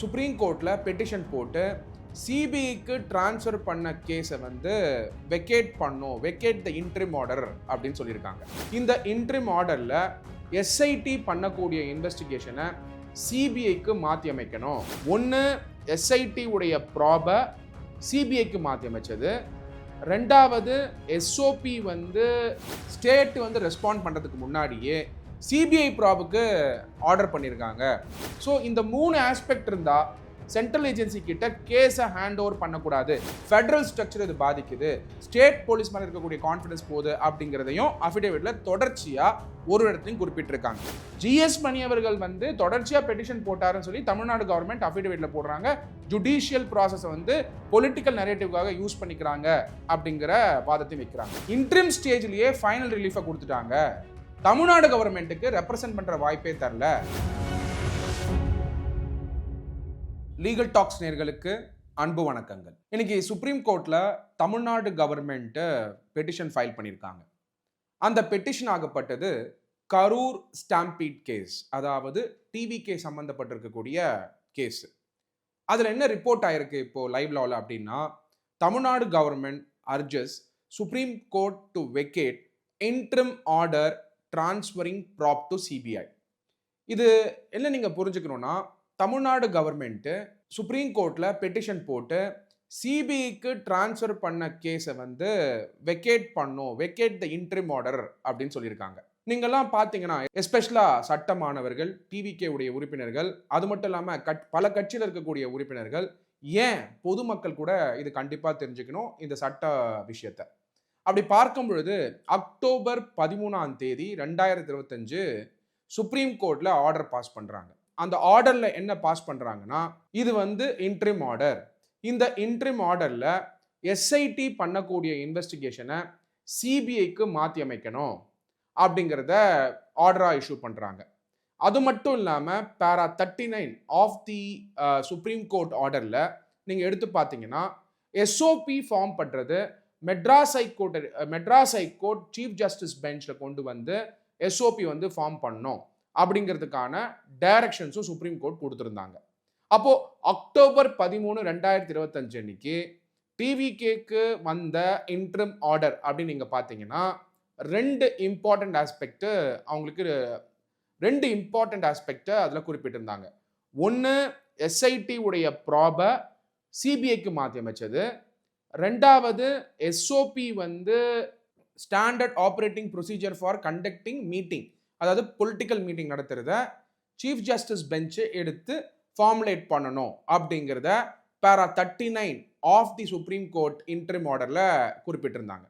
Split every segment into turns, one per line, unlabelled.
Supreme கோர்ட்டில் petition போட்டு சிபிஐக்கு ட்ரான்ஸ்ஃபர் பண்ண கேஸை வந்து வெக்கேட் பண்ணும் வெக்கேட் த இன்ட்ரிம் ஆர்டர் அப்படின்னு சொல்லியிருக்காங்க. இந்த இன்ட்ரிம் ஆர்டரில் எஸ்ஐடி பண்ணக்கூடிய இன்வெஸ்டிகேஷனை சிபிஐக்கு மாற்றி அமைக்கணும். ஒன்று எஸ்ஐடி உடைய ப்ராபை சிபிஐக்கு மாற்றி அமைச்சது. ரெண்டாவது எஸ்ஓபி வந்து ஸ்டேட் வந்து ரெஸ்பாண்ட் பண்ணுறதுக்கு முன்னாடியே சிபிஐ ப்ராபுக்கு ஆர்டர் பண்ணியிருக்காங்க ஸோ இந்த மூணு ஆஸ்பெக்ட் இருந்தால் சென்ட்ரல் ஏஜென்சி கிட்ட கேஸை ஹேண்ட் ஓவர் பண்ணக்கூடாது. ஃபெடரல் ஸ்ட்ரக்சர் இது பாதிக்குது. ஸ்டேட் போலீஸ் மேலே இருக்கக்கூடிய கான்ஃபிடன்ஸ் போகுது அப்படிங்கிறதையும் அஃபிடேவிட்டில் தொடர்ச்சியாக ஒரு இடத்துலையும் குறிப்பிட்டிருக்காங்க. ஜிஎஸ் மணி அவர்கள் வந்து தொடர்ச்சியாக பெட்டிஷன் போட்டாருன்னு சொல்லி தமிழ்நாடு கவர்மெண்ட் அஃபிடேவிட்டில் போடுறாங்க. ஜுடிஷியல் ப்ராசஸை வந்து பொலிட்டிக்கல் நரேட்டிவ்காக யூஸ் பண்ணிக்கிறாங்க அப்படிங்கிற வாதத்தையும் வைக்கிறாங்க. இன்ட்ரிம் ஸ்டேஜ்லேயே ஃபைனல் ரிலீஃபை கொடுத்துட்டாங்க. தமிழ்நாடு கவர்மெண்ட்டுக்கு ரெப்ரசன்ட் பண்ணுற வாய்ப்பே தரல. லீகல் டாக்ஸ் நேர்களுக்கு அன்பு வணக்கங்கள். இன்னைக்கு சுப்ரீம் கோர்ட்டில் தமிழ்நாடு கவர்மெண்ட்டு பெட்டிஷன் ஃபைல் பண்ணியிருக்காங்க அந்த பெட்டிஷன் ஆகப்பட்டது கரூர் ஸ்டாம்பீட் கேஸ் அதாவது டிவி கே சம்மந்தப்பட்டிருக்கக்கூடிய கேஸ் அதில் என்ன ரிப்போர்ட் ஆயிருக்கு இப்போது லைவ் லாவில் அப்படின்னா Tamil Nadu government urges supreme court to vacate interim order transferring probe to CBI இது என்ன நீங்கள் புரிஞ்சுக்கணும்னா தமிழ்நாடு கவர்மெண்ட்டு சுப்ரீம் கோர்ட்டில் பெட்டிஷன் போட்டு சிபிஐக்கு ட்ரான்ஸ்ஃபர் பண்ண கேஸை வந்து வெக்கேட் பண்ணும் வெக்கேட் த இன்ட்ரிம் ஆர்டர் அப்படின்னு சொல்லியிருக்காங்க. நீங்கள்லாம் பார்த்தீங்கன்னா எஸ்பெஷலாக சட்ட மாணவர்கள் டிவிகே உடைய உறுப்பினர்கள் அது மட்டும் இல்லாமல் கட் பல கட்சியில் இருக்கக்கூடிய உறுப்பினர்கள் ஏன் பொதுமக்கள் கூட இது கண்டிப்பாக தெரிஞ்சுக்கணும் இந்த சட்ட விஷயத்தை? அப்படி பார்க்கும் பொழுது அக்டோபர் பதிமூணாம் தேதி ரெண்டாயிரத்தி இருபத்தஞ்சு சுப்ரீம் கோர்ட்டில் ஆர்டர் பாஸ் பண்ணுறாங்க அந்த ஆர்டரில் என்ன பாஸ் பண்ணுறாங்கன்னா இது வந்து இன்ட்ரிம் ஆர்டர் இந்த இன்ட்ரிம் ஆர்டரில் எஸ்ஐடி பண்ணக்கூடிய இன்வெஸ்டிகேஷனை சிபிஐக்கு மாற்றி அமைக்கணும் அப்படிங்கிறத ஆர்டராக இஷ்யூ பண்ணுறாங்க அது மட்டும் இல்லாமல் para thirty nine of the supreme court ஆர்டரில் நீங்கள் எடுத்து பார்த்தீங்கன்னா எஸ்ஓபி ஃபார்ம் பண்ணுறது Madras high court Madras high court chief justice பெஞ்சில் கொண்டு வந்து எஸ்ஓபி வந்து ஃபார்ம் பண்ணோம். அப்படிங்கிறதுக்கான டைரக்ஷன்ஸும் சுப்ரீம் கோர்ட் கொடுத்துருந்தாங்க. அப்போது அக்டோபர் பதிமூணு ரெண்டாயிரத்தி இருபத்தஞ்சு அன்னைக்கு டிவிகேக்கு வந்த இன்ட்ரம் ஆர்டர் அப்படின்னு நீங்கள் பார்த்தீங்கன்னா ரெண்டு இம்பார்ட்டண்ட் ஆஸ்பெக்ட் அவங்களுக்கு ரெண்டு இம்பார்ட்டண்ட் ஆஸ்பெக்டை அதில் குறிப்பிட்டிருந்தாங்க. ஒன்று எஸ்ஐடி உடைய ப்ராபை சிபிஐக்கு மாற்றி அமைச்சது. ரெண்டாவது எஸ்ஓபி வந்து standard operating procedure for conducting meeting அதாவது பொலிட்டிக்கல் மீட்டிங் நடத்துகிறத சீஃப் ஜஸ்டிஸ் பெஞ்சு எடுத்து ஃபார்முலேட் பண்ணணும் அப்படிங்கிறத para thirty nine of the supreme court interim ஆர்டரில் குறிப்பிட்டிருந்தாங்க.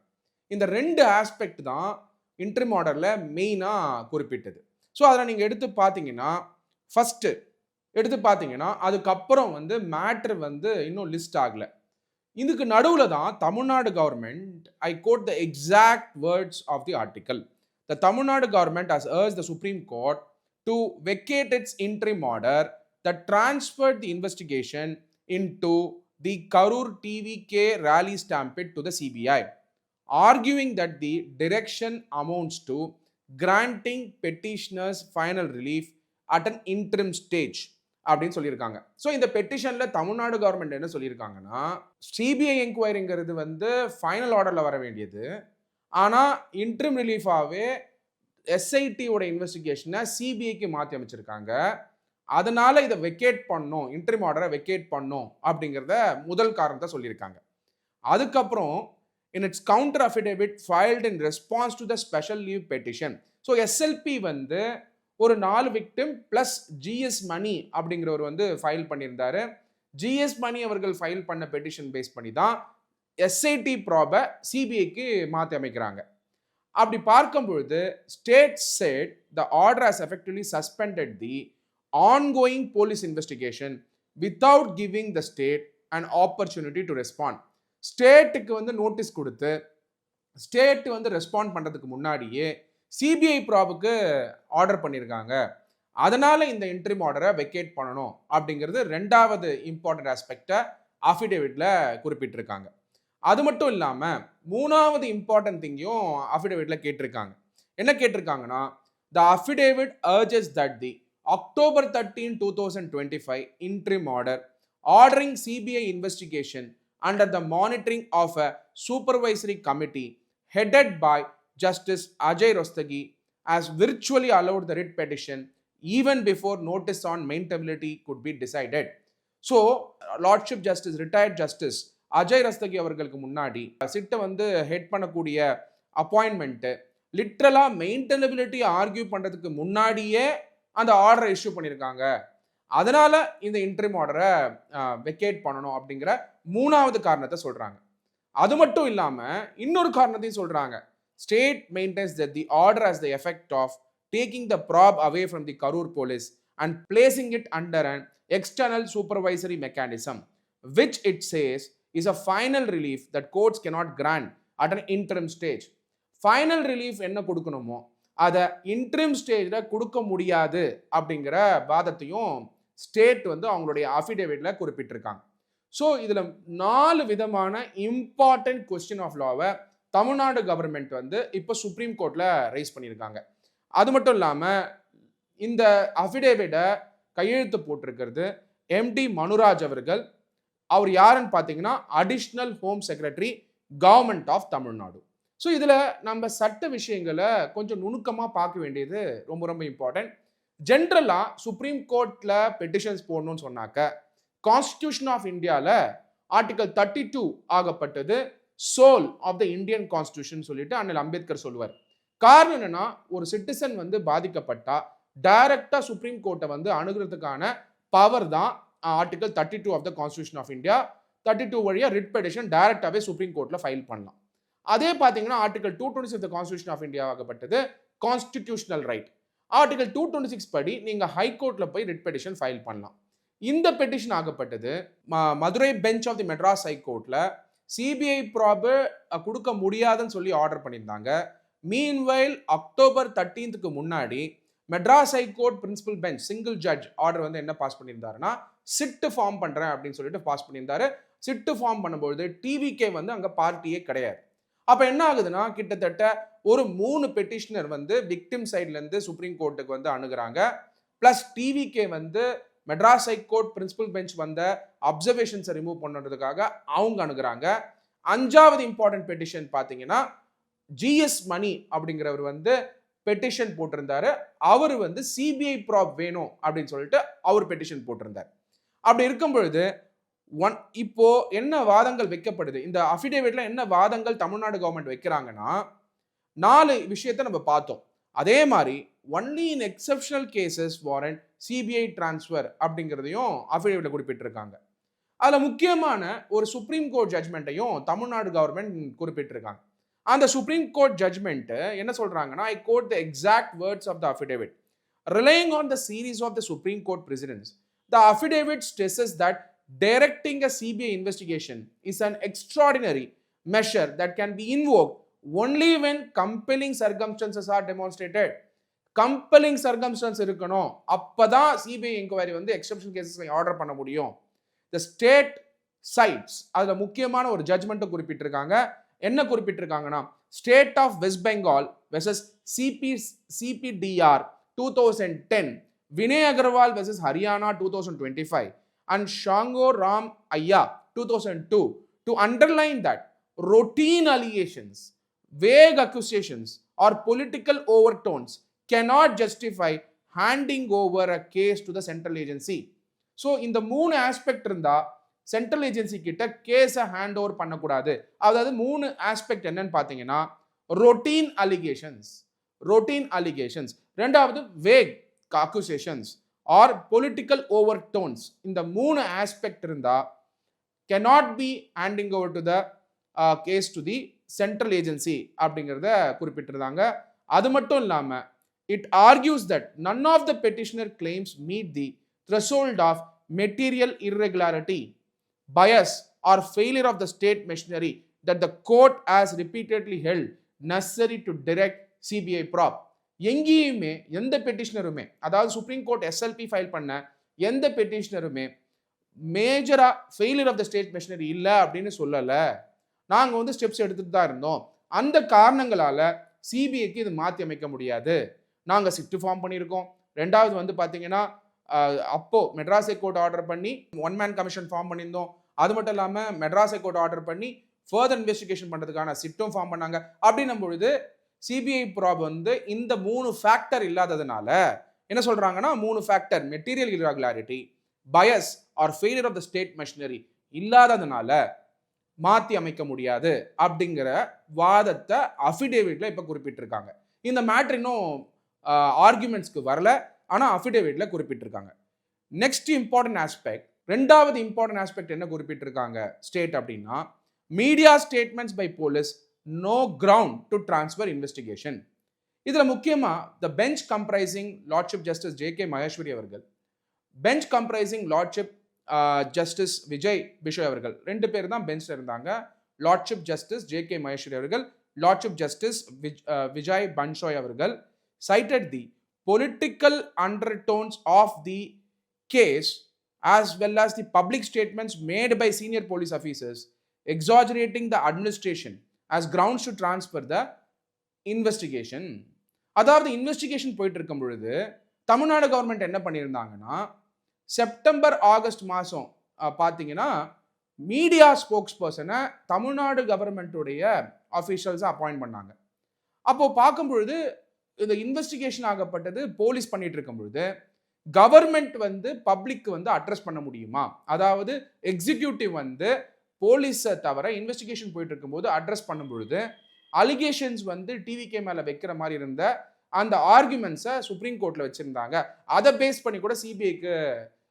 இந்த ரெண்டு ஆஸ்பெக்ட் தான் இன்ட்ரிம் ஆர்டரில் மெயினாக குறிப்பிட்டது. ஸோ அதில் நீங்கள் எடுத்து பார்த்தீங்கன்னா ஃபஸ்ட்டு எடுத்து பார்த்தீங்கன்னா அதுக்கப்புறம் வந்து மேட்ரு வந்து இன்னும் லிஸ்ட் ஆகலை. இதுக்கு நடுவில் தான் Tamil Nadu government I quote the exact words of the article the Tamil Nadu government has urged the Supreme Court to vacate its interim order that transferred the investigation into the Karur TVK rally stampede to the CBI, arguing that the direction amounts to granting petitioners final relief at an interim stage அப்படின்னு சொல்லியிருக்காங்க. So இந்த பெட்டிஷனில் Tamil Nadu government என்ன சொல்லியிருக்காங்கன்னா CBI என்கொயரிங்கிறது வந்து final ஆர்டரில் வர வேண்டியது. ஆனால் இன்ட்ரிம் ரிலீஃபாகவே எஸ்ஐடியோட இன்வெஸ்டிகேஷனை சிபிஐக்கு மாற்றி அமைச்சிருக்காங்க. அதனால இதை வெக்கேட் பண்ணும் இன்ட்ரிம் ஆர்டரை வெக்கேட் பண்ணும் அப்படிங்கிறத முதல் காரணத்தை சொல்லியிருக்காங்க. அதுக்கப்புறம் in its counter affidavit filed in response to the special leave petition so SLP வந்து ஒரு நாலு விக்டிம் ப்ளஸ் ஜிஎஸ் மணி அப்படிங்கிறவர் வந்து ஃபைல் பண்ணியிருந்தாரு. ஜிஎஸ் மணி அவர்கள் ஃபைல் பண்ண பெட்டிஷன் பேஸ் பண்ணி தான் எஸ்ஐடி ப்ராபை சிபிஐக்கு மாற்றி அமைக்கிறாங்க. அப்படி பார்க்கும் பொழுது state set the order has effectively suspended the ongoing police investigation without giving the state and opportunity to respond ஸ்டேட்டுக்கு வந்து நோட்டீஸ் கொடுத்து ஸ்டேட் வந்து ரெஸ்பாண்ட் பண்ணுறதுக்கு முன்னாடியே சிபிஐ ப்ராபுக்கு ஆர்டர் பண்ணியிருக்காங்க அதனால் இந்த இன்ட்ரிம் ஆர்டரை வெக்கேட் பண்ணணும் அப்படிங்கிறது ரெண்டாவது இம்பார்ட்டன்ட் ஆஸ்பெக்டை அஃபிடேவிட்டில் குறிப்பிட்டிருக்காங்க. அது மட்டும் இல்லாமல் மூணாவது இம்பார்ட்டன்ட் திங்கையும் அஃபிடேவிட்டில் கேட்டிருக்காங்க. என்ன கேட்டிருக்காங்கன்னா the affidavit urges that the October 13, 2025 interim order ordering CBI investigation under the monitoring of a supervisory committee headed by Justice Ajay Rostagi has virtually allowed the writ petition even before notice on maintainability could be decided. So lordship justice retired justice Ajay Rastogi அவர்களுக்கு முன்னாடி சிட்டை வந்து head பண்ணக்கூடிய appointment லிட்ரலாக maintainability argue பண்ணுறதுக்கு முன்னாடியே அந்த ஆர்டரை issue பண்ணியிருக்காங்க அதனால் இந்த இன்ட்ரிம் ஆர்டரை வெக்கேட் பண்ணணும் அப்படிங்கிற மூணாவது காரணத்தை சொல்கிறாங்க அது மட்டும் இல்லாமல் இன்னொரு காரணத்தையும் சொல்கிறாங்க state maintains that the order as the effect of taking the probe away from the Karur police and placing it under an external supervisory mechanism which it says is a final relief that courts cannot grant at an interim stage final relief என்ன கொடுக்கணுமோ அதை interim ஸ்டேஜில் கொடுக்க முடியாது அப்படிங்கிற வாதத்தையும் state வந்து அவங்களுடைய அஃபிடேவிட்டில் குறிப்பிட்டிருக்காங்க. ஸோ இதில் நாலு விதமான இம்பார்ட்டன்ட் கொஸ்டின் ஆஃப் லாவை தமிழ்நாடு கவர்மெண்ட் வந்து இப்போ சுப்ரீம் கோர்ட்டில் ரைஸ் பண்ணியிருக்காங்க. அது மட்டும் இல்லாமல் இந்த அஃபிடேவிட்டை கையெழுத்து போட்டிருக்கிறது எம்டி மனுராஜ் அவர்கள். அவர் யாருன்னு பார்த்தீங்கன்னா additional home secretary government of Tamil Nadu so இதில் நம்ம சட்ட விஷயங்களை கொஞ்சம் நுணுக்கமாக பார்க்க வேண்டியது ரொம்ப ரொம்ப இம்பார்ட்டன்ட் ஜென்ரலாக சுப்ரீம் கோர்ட்டில் பெட்டிஷன்ஸ் போடணும்னு சொன்னாக்க கான்ஸ்டியூஷன் ஆஃப் இந்தியாவில் article thirty two ஆகப்பட்டது. Soul of the Indian constitution சொல்லிட்டு அண்ணல் அம்பேத்கர் சொல்லுவார். காரணம் என்னன்னா ஒரு சிட்டிசன் வந்து பாதிக்கப்பட்டா டைரக்டா சுப்ரீம் கோர்ட்டை வந்து அணுகிறதுக்கான பவர் தான் article thirty two of the constitution of India thirty two வழியாக ரிட் பெடிஷன் டைரக்டாகவே சுப்ரீம் கோர்ட்டில் ஃபைல் பண்ணலாம். அதே பார்த்தீங்கன்னா article two twenty six constitution of India ஆகப்பட்டது constitutional right article two twenty six படி நீங்கள் ஹைகோர்ட்டில் போய் ரிட் பெடிஷன் ஃபைல் பண்ணலாம். இந்த பெட்டிஷன் ஆகப்பட்டது ம- Madurai bench of the Madras ஹைகோர்ட்டில் சிபிஐ ப்ராபு கொடுக்க முடியாதுன்னு சொல்லி ஆர்டர் பண்ணியிருந்தாங்க. மீன்வைல் அக்டோபர் தேர்ட்டீன்த்துக்கு முன்னாடி Madras high court principal bench single judge order வந்து என்ன பாஸ் பண்ணியிருந்தாருன்னா சிட்டு ஃபார்ம் பண்ணுறேன் அப்படின்னு சொல்லிட்டு பாஸ் பண்ணியிருந்தாரு. சிட்டு ஃபார்ம் பண்ணும்பொழுது டிவிகே வந்து அங்கே பார்ட்டியே கிடையாது. அப்போ என்ன ஆகுதுன்னா கிட்டத்தட்ட ஒரு மூணு பெட்டிஷனர் வந்து விக்டிம் சைட்லேருந்து சுப்ரீம் கோர்ட்டுக்கு வந்து அணுகிறாங்க. ப்ளஸ் டிவிகே வந்து மெட்ராஸ் ஹைகோர்ட் பிரின்சிபல் பெஞ்ச் வந்த அப்சர்வேஷன்ஸை ரிமூவ் பண்ணுறதுக்காக அவங்க அணுகிறாங்க. அஞ்சாவது இம்பார்ட்டன்ட் பெட்டிஷன் பார்த்தீங்கன்னா ஜிஎஸ் மணி அப்படிங்கிறவர் வந்து பெட்டிஷன் போட்டிருந்தாரு. அவர் வந்து சிபிஐ ப்ராப் வேணும் அப்படின்னு சொல்லிட்டு அவர் பெட்டிஷன் போட்டிருந்தார். அப்படி இருக்கும் பொழுது ஒன் இப்போ என்ன வாதங்கள் வைக்கப்படுது? இந்த அஃபிடேவிட்ல என்ன வாதங்கள் தமிழ்நாடு கவர்மெண்ட் வைக்கிறாங்கன்னா நாலு விஷயத்தை நம்ம பார்த்தோம். அதே மாதிரி only in exceptional cases warrant CBI transfer அப்படிங்கிறதையும் அஃபிடேவிட்டில் குறிப்பிட்டிருக்காங்க அதில் முக்கியமான ஒரு சுப்ரீம் கோர்ட் ஜட்மெண்ட்டையும் தமிழ்நாடு கவர்மெண்ட் குறிப்பிட்டிருக்காங்க அந்த சுப்ரீம் கோர்ட் ஜட்மெண்ட்டு என்ன சொல்கிறாங்கன்னா I quote the exact words of the affidavit relying on the series of the supreme court precedents the affidavit stresses that directing a CBI investigation is an extraordinary measure that can be invoke only when compelling circumstances are demonstrated compelling circumstance இருக்கணும். அப்போ தான் CBI enquiry வந்து exception cases order பண்ண முடியும். The state sides அதில் முக்கியமான ஒரு ஜட்மெண்ட்டை குறிப்பிட்டிருக்காங்க. என்ன குறிப்பிட்டிருக்காங்கன்னா state of West Bengal versus CB CBDR two thousand ten Vinay Agarwal versus Haryana two thousand twenty five and Shanko Ram ஐயா two thousand two to underline that routine allegations vague accusations are political overtones cannot justify handing over a case to the central agency. So இந்த மூணு aspect இருந்தால் central agency கிட்ட கேஸை hand over பண்ணக்கூடாது. அதாவது மூணு aspect என்னன்னு பார்த்தீங்கன்னா ரொட்டீன் அலிகேஷன்ஸ் ரொட்டீன் அலிகேஷன்ஸ் ரெண்டாவது vague accusations are political overtones இந்த மூணு ஆஸ்பெக்ட் இருந்தால் cannot be handing over to the case to the central agency அப்படிங்கிறத குறிப்பிட்டிருந்தாங்க. அது மட்டும் இல்லாமல் it argues that none of the petitioner claims meet the threshold of material irregularity bias or failure of the state machinery that the court has repeatedly held necessary to direct CBI probe எங்கேயுமே எந்த பெட்டிஷனருமே அதாவது supreme court SLP file பண்ண எந்த பெட்டிஷனருமே மேஜராக failure of the state machinery இல்லை அப்படின்னு சொல்லலை. நாங்கள் வந்து ஸ்டெப்ஸ் எடுத்துகிட்டு தான் இருந்தோம். அந்த காரணங்களால் சிபிஐக்கு இது மாற்றி அமைக்க முடியாது. நாங்கள் சிட்டு ஃபார்ம் பண்ணியிருக்கோம். ரெண்டாவது வந்து பார்த்தீங்கன்னா அப்போது மெட்ராஸ் ஹைகோர்ட் ஆர்டர் பண்ணி ஒன் மேன் கமிஷன் ஃபார்ம் பண்ணியிருந்தோம். அது மட்டும் இல்லாமல் மெட்ராஸ் ஹைகோர்ட் ஆர்டர் பண்ணி ஃபர்தர் இன்வெஸ்டிகேஷன் பண்ணுறதுக்கான சிட்டும் ஃபார்ம் பண்ணாங்க. அப்படின்னும் பொழுது சிபிஐ ப்ராப் வந்து இந்த மூணு ஃபேக்டர் இல்லாததுனால என்ன சொல்கிறாங்கன்னா மூணு factor material irregularity bias or failure of the state machinery இல்லாததுனால மாற்றி அமைக்க முடியாது. அப்படிங்கிற வாதத்தை அஃபிடேவிட்டில் இப்போ குறிப்பிட்டிருக்காங்க. இந்த மேட்ரு இன்னும் ஆர்குமெண்ட்ஸ்க்கு வரல. ஆனால் அஃபிடேவிட்டில் குறிப்பிட்டிருக்காங்க. நெக்ஸ்ட் இம்பார்ட்டன்ட் ஆஸ்பெக்ட் ரெண்டாவது இம்பார்ட்டன்ட் ஆஸ்பெக்ட் என்ன குறிப்பிட்டிருக்காங்க? ஸ்டேட் அப்படின்னா media statements by police no ground to transfer investigation இதில் முக்கியமாக the bench comprising lordship justice J K Maheshwari அவர்கள் bench comprising lordship justice Vijay Bishnoi அவர்கள் ரெண்டு பேர் தான் பெஞ்சில் இருந்தாங்க. Lordship justice J K Maheshwari அவர்கள் லார்ட்ஷிப் ஜஸ்டிஸ் விஜய் பன்ஷோய் அவர்கள் cited the political undertones of the case as well as the public statements made by senior police officers exaggerating the administration as grounds to transfer the investigation அதாவது investigation போயிட்டு இருக்கும் பொழுது Tamil Nadu government என்ன பண்ணியிருந்தாங்கன்னா September August மாதம் பார்த்தீங்கன்னா media spokes பர்சனை Tamil Nadu கவர்மெண்ட்டுடைய அஃபீஷியல்ஸை appoint பண்ணாங்க அப்போ பார்க்கும் பொழுது இந்த இன்வெஸ்டிகேஷன் ஆகப்பட்டது போலீஸ் பண்ணிட்டு இருக்கும் பொழுது கவர்மெண்ட் வந்து பப்ளிக் வந்து அட்ரஸ் பண்ண முடியுமா? அதாவது எக்ஸிக்யூட்டிவ் வந்து போலீஸை தவிர இன்வெஸ்டிகேஷன் போயிட்டு இருக்கும்போது அட்ரஸ் பண்ணும் பொழுது அலிகேஷன்ஸ் வந்து டிவிகே மேலே வைக்கிற மாதிரி இருந்த அந்த ஆர்குமெண்ட்ஸை சுப்ரீம் கோர்ட்டில் வச்சுருந்தாங்க. அதை பேஸ் பண்ணி கூட சிபிஐக்கு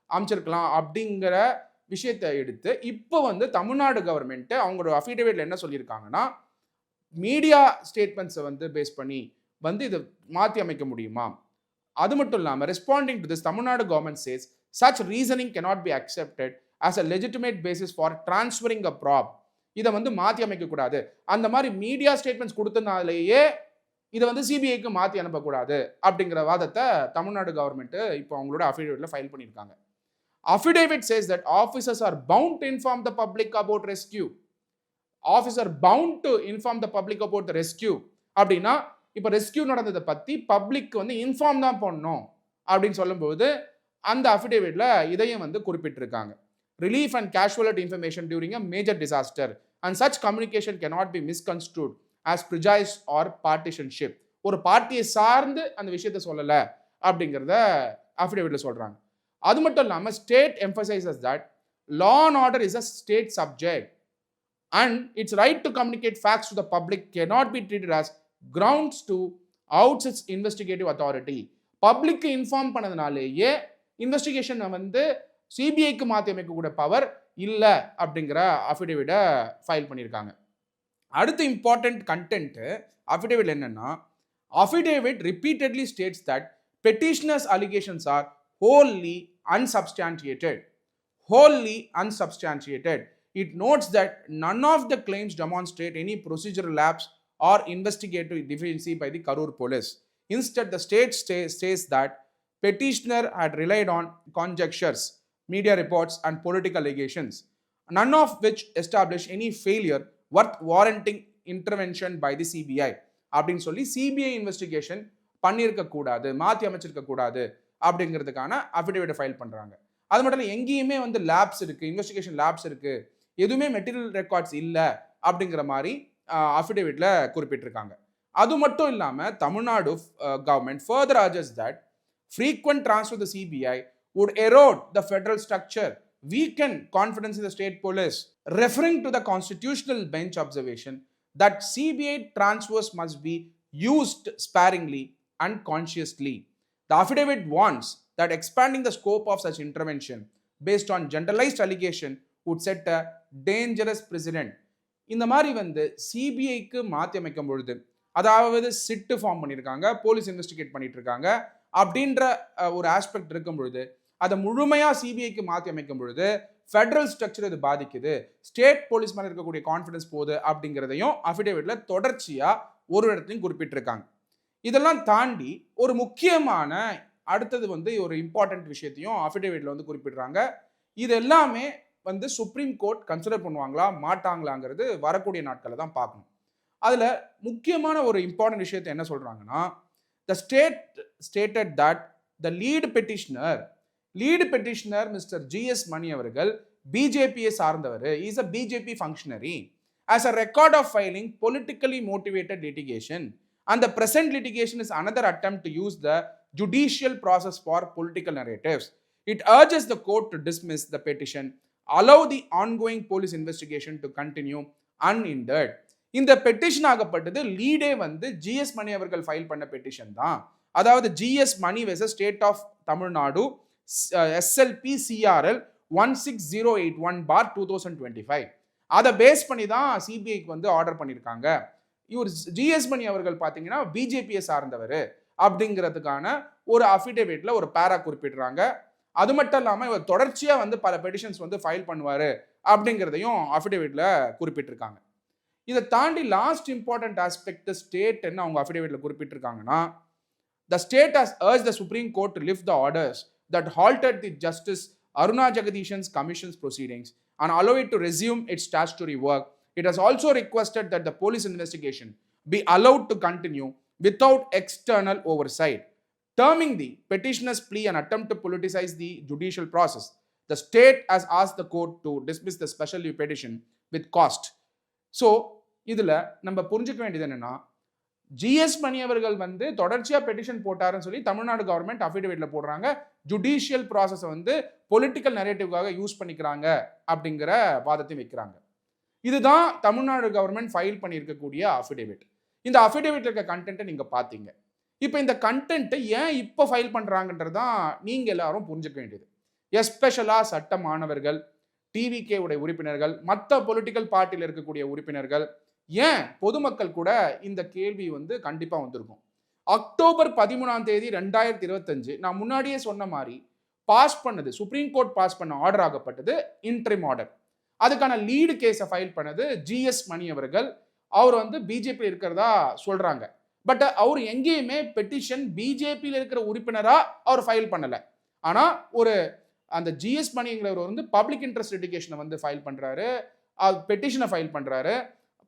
அமைச்சிருக்கலாம் அப்படிங்கிற விஷயத்தை எடுத்து இப்போ வந்து தமிழ்நாடு கவர்மெண்ட்டு அவங்களோட அஃபிடேவிட்டில் என்ன சொல்லியிருக்காங்கன்னா மீடியா ஸ்டேட்மெண்ட்ஸை வந்து பேஸ் பண்ணி வந்து இதை மாற்றி அமைக்க முடியுமா? அது மட்டும் இல்லாமல் responding to this Tamil Nadu government says such reasoning cannot be accepted as a legitimate basis for transferring a probe இதை வந்து மாற்றி அமைக்கக்கூடாது அந்த மாதிரி மீடியா ஸ்டேட்மெண்ட்ஸ் கொடுத்தனாலேயே இதை வந்து சிபிஐக்கு மாற்றி அனுப்பக்கூடாது அப்படிங்கிற வாதத்தை தமிழ்நாடு கவர்மெண்ட்டு இப்போ அவங்களோட அஃபிடேவிட்ல ஃபைல் பண்ணியிருக்காங்க. Affidavit says that officers are bound to inform the public about rescue officer bound to inform the public about rescue அப்படின்னா இப்போ ரெஸ்கியூ நடந்ததை பற்றி பப்ளிக் வந்து இன்ஃபார்ம் தான் பண்ணணும் அப்படின்னு சொல்லும்போது அந்த அஃபிடேவிட்டில் இதையும் வந்து குறிப்பிட்டிருக்காங்க. Relief and casualty information during a major disaster and such communication cannot be misconstrued as prejudice or partisanship ஒரு பார்ட்டியை சார்ந்து அந்த விஷயத்த சொல்லலை அப்படிங்கிறத அஃபிடேவிட்டில் சொல்கிறாங்க அது மட்டும் இல்லாமல் state emphasises that law order is a state subject and its right to communicate communicate facts the public cannot be treated as grounds to outs its investigative authority பப்ளிக்கு இன்ஃபார்ம் பண்ணதுனாலேயே இன்வெஸ்டிகேஷனை வந்து சிபிஐக்கு மாற்றி அமைக்கக்கூடிய பவர் இல்லை அப்படிங்கிற அஃபிடேவிட்டை ஃபைல் பண்ணியிருக்காங்க அடுத்து இம்பார்ட்டன்ட் கண்டென்ட்டு அஃபிடேவிட் என்னன்னா affidavit repeatedly states that petitioners allegations are wholly unsubstantiated. Wholly unsubstantiated. It notes that none of the claims demonstrate any procedural lapse or investigative deficiency by the Karur police. Instead, the state sta- says that petitioner had relied on conjectures, media reports, and political allegations, none of which establish any failure worth warranting intervention by the CBI. அப்படின்னு சொல்லி CBI investigation பண்ணியிருக்க கூடாது மாற்றி அமைச்சிருக்க கூடாது அப்படிங்கிறதுக்கான அஃபிடேவிட்டை file பண்ணுறாங்க அது மட்டும் இல்லை எங்கேயுமே வந்து லேப்ஸ் இருக்குது இன்வெஸ்டிகேஷன் லேப்ஸ் இருக்குது எதுவுமே மெட்டீரியல் ரெக்கார்ட்ஸ் இல்லை அப்படிங்கிற மாதிரி அஃபிடேவிட்ல குறிப்பிட்டிருக்காங்க அது மட்டும் இல்லாமல் Tamil Nadu government further urges that frequent transfer to the CBI would erode the federal structure, weaken confidence in the state police, referring to the constitutional bench observation that CBI transfers must be used sparingly and consciously. The affidavit warns that expanding the scope of such intervention based on generalized allegation would set a dangerous precedent. இந்த மாதிரி வந்து சிபிஐக்கு மாற்றி அமைக்கும் பொழுது அதாவது SIT form பண்ணியிருக்காங்க police investigate பண்ணிட்டு இருக்காங்க அப்படின்ற ஒரு ஆஸ்பெக்ட் இருக்கும் பொழுது அதை முழுமையாக சிபிஐக்கு மாற்றி அமைக்கும் பொழுது ஃபெடரல் ஸ்ட்ரக்சர் இது பாதிக்குது. ஸ்டேட் போலீஸ் மேலே இருக்கக்கூடிய கான்ஃபிடன்ஸ் போகுது அப்படிங்கிறதையும் அஃபிடேவிட்ல தொடர்ச்சியாக ஒரு இடத்துலையும் குறிப்பிட்டிருக்காங்க. இதெல்லாம் தாண்டி ஒரு முக்கியமான அடுத்தது வந்து ஒரு இம்பார்ட்டன்ட் விஷயத்தையும் அஃபிடேவிட்ல வந்து குறிப்பிடுறாங்க. இது எல்லாமே வந்து சுப்ரீம் கோர்ட் கன்சிடர் பண்ணுவாங்களா? மாட்டாங்களாங்கிறது வரக்கூடிய நாட்களை தான் பார்க்கணும். அதில் முக்கியமான ஒரு இம்பார்ட்டன்ட் விஷயத்தை என்ன சொல்கிறாங்கன்னா the state stated that the lead petitioner lead petitioner mister GS Mani அவர்கள் பிஜேபியை சார்ந்தவர். Is a BJP functionary as a record of filing politically motivated litigation அந்த present litigation is another attempt to use the judicial process for political narratives it urges the court to dismiss the petition petition, the ongoing police investigation to continue continue இந்த petition ஆகப்பட்டது லீடே வந்து GS Mani அவர்கள் file பண்ண petition தான். அதாவது GS Mani versus state of Tamil Nadu SLP CRL one six zero eight one four two thousand twenty five அதை base பண்ணி தான் சிபிஐக்கு வந்து ஆர்டர் பண்ணியிருக்காங்க இவர் ஜிஎஸ் மணி அவர்கள் பார்த்தீங்கன்னா பிஜேபியை சார்ந்தவர். அப்படிங்கிறதுக்கான ஒரு அஃபிடேவிட்ல ஒரு பேரா குறிப்பிடுறாங்க. அது மட்டும் இல்லாமல் இவர் தொடர்ச்சியாக வந்து பல பெட்டிஷன்ஸ் வந்து ஃபைல் பண்ணுவார் அப்படிங்கிறதையும் அஃபிடேவிட்டில் குறிப்பிட்டிருக்காங்க. இதை தாண்டி லாஸ்ட் இம்பார்ட்டன்ட் ஆஸ்பெக்ட் ஸ்டேட் என்ன அவங்க அஃபிடேவிட்டில் குறிப்பிட்டிருக்காங்கன்னா the state has urge the supreme court to lift the orders that halted the justice Aruna Jagadeesan's commission's proceedings and allow it to resume its its work it has also requested that the police investigation be allowed to continue without external oversight terming the petitioner's plea an attempt to politicize the judicial process. The state has asked the court to dismiss the special leave petition with cost. So இதில் நம்ம புரிஞ்சுக்க வேண்டியது என்னென்னா GS Mani அவர்கள் வந்து தொடர்ச்சியாக petition போட்டாருன்னு சொல்லி Tamil Nadu government அஃபிடவிட்டில் போடுறாங்க ஜுடிஷியல் ப்ராசஸை வந்து பொலிட்டிக்கல் நரேட்டிவ்காக யூஸ் பண்ணிக்கிறாங்க அப்படிங்கிற வாதத்தை வைக்கிறாங்க இதுதான் தமிழ்நாடு கவர்மெண்ட் ஃபைல் பண்ணியிருக்கக்கூடிய அஃபிடேவிட் இந்த அஃபிடேவிட் இருக்க கண்டென்ட்டை நீங்கள் பார்த்தீங்க இப்போ இந்த கண்டென்ட்டை ஏன் இப்போ ஃபைல் பண்ணுறாங்கன்றது தான் நீங்கள் எல்லாரும் புரிஞ்சுக்க வேண்டியது. எஸ்பெஷலாக சட்ட மாணவர்கள் டிவிகே உடைய உறுப்பினர்கள் மற்ற பொலிட்டிக்கல் பார்ட்டியில் இருக்கக்கூடிய உறுப்பினர்கள் ஏன் பொதுமக்கள் கூட இந்த கேள்வி வந்து கண்டிப்பாக வந்திருக்கும். அக்டோபர் பதிமூணாம் தேதி ரெண்டாயிரத்தி இருபத்தஞ்சு நான் முன்னாடியே சொன்ன மாதிரி பாஸ் பண்ணது சுப்ரீம் கோர்ட் பாஸ் பண்ண ஆர்டர் ஆகப்பட்டது இன்ட்ரிம் ஆர்டர் அதுக்கான லீடு கேஸை ஃபைல் பண்ணது ஜிஎஸ் மணி அவர்கள். அவர் வந்து பிஜேபி இருக்கிறதா சொல்கிறாங்க பட் அவர் எங்கேயுமே பெட்டிஷன் பிஜேபியில் இருக்கிற உறுப்பினராக அவர் ஃபைல் பண்ணலை. ஆனால் ஒரு அந்த ஜிஎஸ் மணிங்கிறவர் வந்து பப்ளிக் இன்ட்ரெஸ்ட் லிட்டிகேஷனை வந்து ஃபைல் பண்றாரு. பெட்டிஷனை ஃபைல் பண்ணுறாரு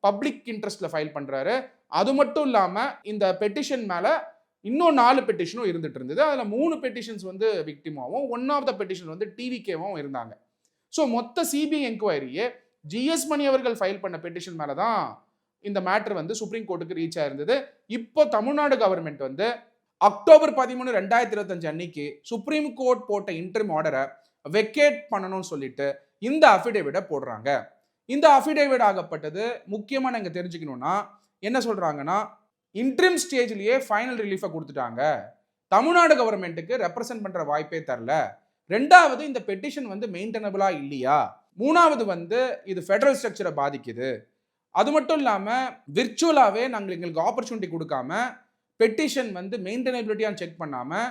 பப்ளிக் இன்ட்ரெஸ்ட்டில் ஃபைல் பண்ணுறாரு அது மட்டும் இல்லாமல் இந்த பெட்டிஷன் மேலே இன்னும் நாலு பெட்டிஷனும் இருந்துட்டு இருந்தது. அதில் மூணு பெட்டிஷன்ஸ் வந்து விக்டிமாகவும் ஒன் ஆஃப் த பெட்டிஷன் வந்து டிவிகேவும் இருந்தாங்க. ஸோ மொத்த சிபிஐ என்கொயரியே ஜிஎஸ் மணி அவர்கள் ஃபைல் பண்ண பெட்டிஷன் மேலே தான் இந்த மேட்ரு வந்து சுப்ரீம் கோர்ட்டுக்கு ரீச் ஆயிருந்தது. இப்போ தமிழ்நாடு கவர்மெண்ட் வந்து அக்டோபர் பதிமூணு ரெண்டாயிரத்தி இருபத்தஞ்சு அன்னைக்கு சுப்ரீம் கோர்ட் போட்ட இன்டர்ம் ஆர்டரை வெக்கேட் பண்ணணும்னு சொல்லிட்டு இந்த அஃபிடேவிட போடுறாங்க. இந்த அஃபிடேவிட் ஆகப்பட்டது முக்கியமாக நாங்கள் தெரிஞ்சுக்கணும்னா என்ன சொல்கிறாங்கன்னா இன்ட்ரிம் ஸ்டேஜ்லேயே ஃபைனல் ரிலீஃபை கொடுத்துட்டாங்க. தமிழ்நாடு கவர்மெண்ட்டுக்கு ரெப்ரசன்ட் பண்ணுற வாய்ப்பே தரல. ரெண்டாவது இந்த பெட்டிஷன் வந்து மெயின்டெனபிளாக இல்லையா? மூணாவது வந்து இது ஃபெடரல் ஸ்ட்ரக்சரை பாதிக்குது. அது மட்டும் இல்லாமல் விர்ச்சுவலாகவே நாங்கள் எங்களுக்கு ஆப்பர்ச்சுனிட்டி கொடுக்காம பெட்டிஷன் வந்து மெயின்டெனபிலிட்டியான்னு செக் பண்ணாமல்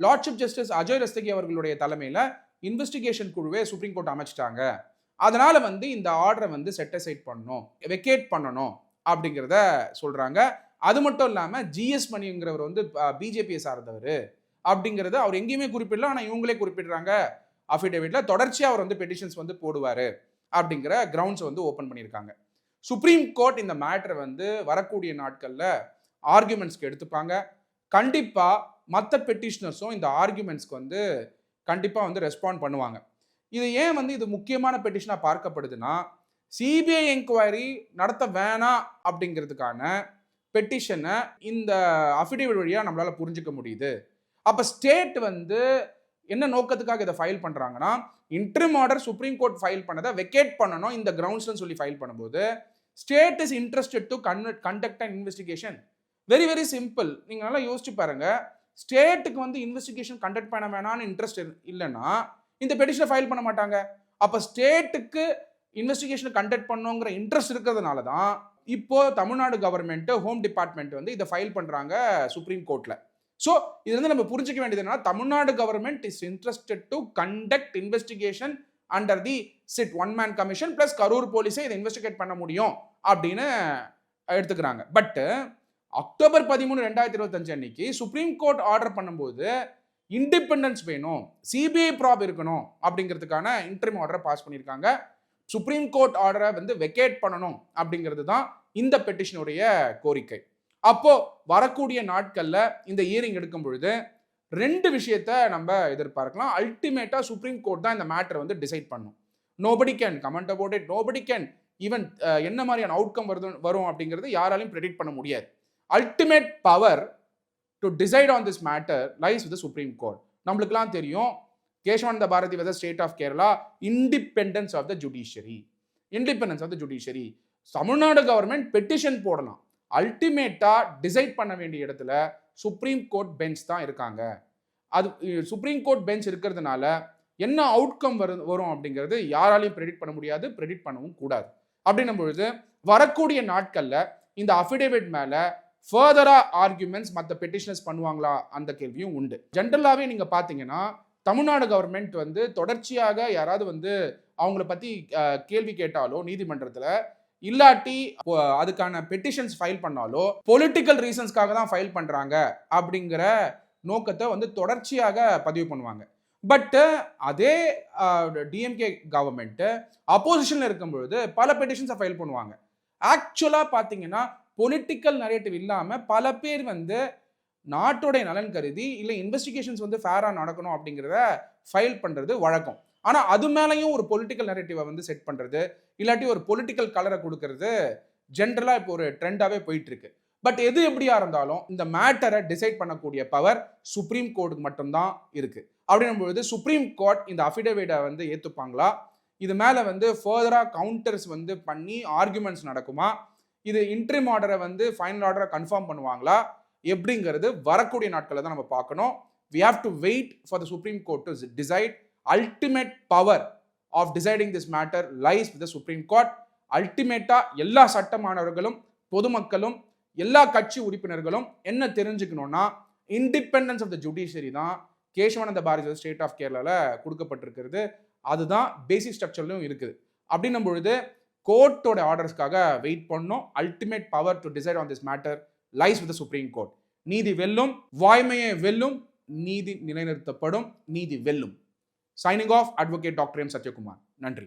லார்ட்ஷிப் ஜஸ்டிஸ் அஜய் ரஸ்தகி அவர்களுடைய தலைமையில் இன்வெஸ்டிகேஷன் குழுவே சுப்ரீம் கோர்ட் அமைச்சிட்டாங்க. அதனால் வந்து இந்த ஆர்டரை வந்து செட்டசைட் பண்ணணும் வெக்கேட் பண்ணணும் அப்படிங்கிறத சொல்கிறாங்க அது மட்டும் இல்லாமல் ஜிஎஸ் மணிங்கிறவர் வந்து பிஜேபியை சார்ந்தவர் அப்படிங்கிறது அவர் எங்கேயுமே குறிப்பிடல. ஆனால் இவங்களே குறிப்பிடுறாங்க. அஃபிடேவிட்டில் தொடர்ச்சியாக அவர் வந்து பெட்டிஷன்ஸ் வந்து போடுவார் அப்படிங்கிற கிரவுண்ட்ஸ் வந்து ஓப்பன் பண்ணியிருக்காங்க. சுப்ரீம் கோர்ட் இந்த மேட்ரை வந்து வரக்கூடிய நாட்களில் ஆர்குமெண்ட்ஸ்க்கு எடுத்துப்பாங்க. கண்டிப்பாக மற்ற பெட்டிஷனர்ஸும் இந்த ஆர்குமெண்ட்ஸ்க்கு வந்து கண்டிப்பாக வந்து ரெஸ்பாண்ட் பண்ணுவாங்க. இது ஏன் வந்து இது முக்கியமான பெட்டிஷனாக பார்க்கப்படுதுன்னா சிபிஐ என்கொயரி நடத்த வேணாம் அப்படிங்கிறதுக்கான பெட்டிஷனை இந்த அஃபிடேவிட் வழியாக நம்மளால் புரிஞ்சுக்க முடியுது. அப்போ ஸ்டேட் வந்து என்ன நோக்கத்துக்காக இதை ஃபைல் பண்ணுறாங்கன்னா interim order supreme court file பண்ணதை வெக்கேட் பண்ணணும் இந்த கிரவுண்ட்ஸ்னு சொல்லி ஃபைல் பண்ணும்போது state is interested to con conduct and investigation very very simple நீங்கள் நல்லா யோசிச்சு பாருங்க. ஸ்டேட்டுக்கு வந்து இன்வெஸ்டிகேஷன் கண்டக்ட் பண்ண வேணாம்னு இன்ட்ரெஸ்ட் இல்லைன்னா இந்த பெட்டிஷனை ஃபைல் பண்ண மாட்டாங்க. அப்போ ஸ்டேட்டுக்கு இன்வெஸ்டிகேஷன் கண்டக்ட் பண்ணுங்கிற இன்ட்ரெஸ்ட் இருக்கிறதுனால தான் இப்போ தமிழ்நாடு கவர்மெண்ட் ஹோம் டிபார்ட்மெண்ட் வந்து இதை ஃபைல் பண்ணுறாங்க சுப்ரீம் கோர்ட்டில் ஸோ இது வந்து நம்ம புரிஞ்சிக்க வேண்டியது என்னன்னா Tamil Nadu government is interested to conduct investigation under the SIT one man commission plus Karur போலீஸே இதை இன்வெஸ்டிகேட் பண்ண முடியும் அப்படின்னு எடுத்துக்கிறாங்க. பட்டு அக்டோபர் பதிமூணு ரெண்டாயிரத்தி இருபத்தஞ்சு அன்னைக்கு சுப்ரீம் கோர்ட் ஆர்டர் பண்ணும்போது இண்டிபெண்டன்ஸ் வேணும் சிபிஐ ப்ராப் இருக்கணும் அப்படிங்கிறதுக்கான இன்டர்ம் ஆர்டரை பாஸ் பண்ணியிருக்காங்க. சுப்ரீம் கோர்ட் ஆர்டரை வந்து வெக்கேட் பண்ணணும் அப்படிங்கிறது தான் இந்த பெட்டிஷனுடைய கோரிக்கை. அப்போ வரக்கூடிய நாட்களில் இந்த இயரிங் எடுக்கும் பொழுது ரெண்டு விஷயத்த நம்ம எதிர்பார்க்கலாம். அல்டிமேட்டாக சுப்ரீம் கோர்ட் தான் இந்த மேட்டர் வந்து டிசைட் பண்ணும். Nobody can comment about it nobody can even என்ன மாதிரியான அவுட்கம் வருது வரும் அப்படிங்கிறது யாராலையும் ப்ரெடிக்ட் பண்ண முடியாது. Ultimate power to decide on this matter lies with supreme court நம்மளுக்குலாம் தெரியும் கேசவானந்த பாரதி வித state of Kerala independence of the judiciary independence of the judiciary Tamil Nadu government petition போடலாம். அல்டிமேட்டாக டிசைட் பண்ண வேண்டிய இடத்துல சுப்ரீம் கோர்ட் பெஞ்ச் தான் இருக்காங்க. அது சுப்ரீம் கோர்ட் பெஞ்ச் இருக்கிறதுனால என்ன அவுட்கம் வரும் வரும் அப்படிங்கிறது யாராலையும் ப்ரெடிக்ட் பண்ண முடியாது ப்ரெடிக்ட் பண்ணவும் கூடாது. அப்படின்னும் பொழுது வரக்கூடிய நாட்களில் இந்த அஃபிடேவிட் மேலே ஃபர்தரா ஆர்குமெண்ட்ஸ் மற்ற பெட்டிஷனர்ஸ் பண்ணுவாங்களா அந்த கேள்வியும் உண்டு. ஜென்ரலாகவே நீங்கள் பார்த்தீங்கன்னா தமிழ்நாடு கவர்மெண்ட் வந்து தொடர்ச்சியாக யாராவது வந்து அவங்கள பற்றி கேள்வி கேட்டாலோ நீதிமன்றத்தில் இல்லாட்டி அதுக்கான பெட்டிஷன்ஸ் ஃபைல் பண்ணாலோ பொலிட்டிக்கல் ரீசன்ஸ்க்காக தான் ஃபைல் பண்ணுறாங்க அப்படிங்கிற நோக்கத்தை வந்து தொடர்ச்சியாக பதிவு பண்ணுவாங்க. பட்டு அதே டிஎம்கே கவர்மெண்ட்டு அப்போசிஷனில் இருக்கும் பொழுது பல பெட்டிஷன்ஸை ஃபைல் பண்ணுவாங்க. ஆக்சுவலாக பார்த்தீங்கன்னா பொலிட்டிக்கல் நரேட்டிவ் இல்லாமல் பல பேர் வந்து நாட்டுடைய நலன் கருதி இல்லை இன்வெஸ்டிகேஷன்ஸ் வந்து ஃபேராக நடக்கணும் அப்படிங்கிறத ஃபைல் பண்ணுறது வழக்கம். ஆனால் அது மேலேயும் ஒரு பொலிட்டிக்கல் நெரேட்டிவை வந்து செட் பண்ணுறது இல்லாட்டி ஒரு பொலிட்டிக்கல் கலரை கொடுக்கறது ஜென்ரலாக இப்போ ஒரு ட்ரெண்டாகவே போயிட்டுருக்கு. பட் எது எப்படியா இருந்தாலும் இந்த மேட்டரை டிசைட் பண்ணக்கூடிய பவர் சுப்ரீம் கோர்ட்டுக்கு மட்டும்தான் இருக்குது அப்படின்னும் பொழுது சுப்ரீம் கோர்ட் இந்த அஃபிடேவிட்டை வந்து ஏற்றுப்பாங்களா இது மேலே வந்து ஃபர்தராக கவுண்டர்ஸ் வந்து பண்ணி ஆர்குமெண்ட்ஸ் நடக்குமா? இது இன்ட்ரிம் ஆர்டரை வந்து ஃபைனல் ஆர்டரை கன்ஃபார்ம் பண்ணுவாங்களா? எப்படிங்கிறது வரக்கூடிய நாட்களில் தான் நம்ம பார்க்கணும். We have to wait for the supreme court to decide ultimate power of deciding this matter lies with the supreme court அல்டிமேட்டாக எல்லா சட்டமானவர்களும் பொதுமக்களும் எல்லா கட்சி உறுப்பினர்களும் என்ன தெரிஞ்சுக்கணும்னா இண்டிபெண்டன்ஸ் ஆஃப் த ஜுடிஷியரி தான் கேசவானந்த பாரதி ஸ்டேட் ஆஃப் கேரளாவில் கொடுக்கப்பட்டிருக்கிறது. அதுதான் பேசிக் ஸ்ட்ரக்சர்லையும் இருக்குது. அப்படின்னும் பொழுது கோர்ட்டோட ஆர்டர்ஸ்க்காக வெயிட் பண்ணோம் ultimate power to decide on this matter lies with supreme court நீதி வெல்லும் வாய்மையை வெல்லும் நீதி நிலைநிறுத்தப்படும் நீதி வெல்லும். Signing off advocate doctor M Sathyakumar நன்றி